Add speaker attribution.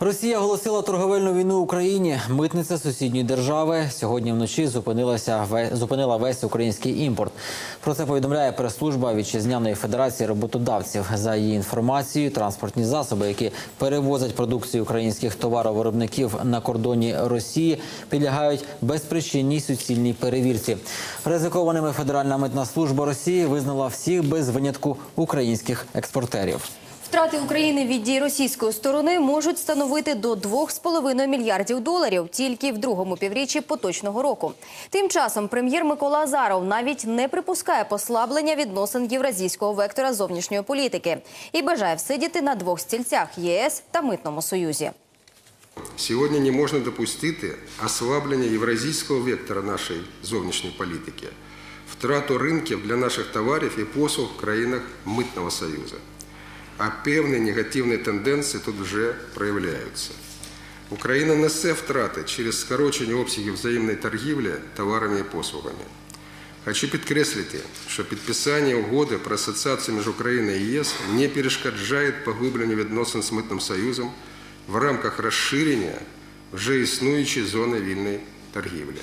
Speaker 1: Росія оголосила торговельну війну Україні. Митниця сусідньої держави сьогодні вночі зупинилася зупинила весь український імпорт. Про це повідомляє прес-служба вітчизняної федерації роботодавців. За її інформацією, транспортні засоби, які перевозять продукцію українських товаровиробників на кордоні Росії, підлягають безпричинній суцільній перевірці. Ризикованими Федеральна митна служба Росії визнала всіх без винятку українських експортерів.
Speaker 2: Втрати України від дій російської сторони можуть становити до 2,5 мільярдів доларів тільки в другому півріччі поточного року. Тим часом прем'єр Микола Азаров навіть не припускає послаблення відносин євразійського вектора зовнішньої політики і бажає всидіти на двох стільцях ЄС та митному союзі.
Speaker 3: Сьогодні не можна допустити ослаблення євразійського вектора нашої зовнішньої політики, втрату ринків для наших товарів і послуг в країнах Митного Союзу. А певні негативні тенденції тут вже проявляються. Україна несе втрати через скорочення обсягів взаємної торгівлі товарами і послугами. Хочу підкреслити, що підписання угоди про асоціацію між Україною і ЄС не перешкоджає поглибленню відносин з Митним Союзом в рамках розширення вже існуючої зони вільної торгівлі.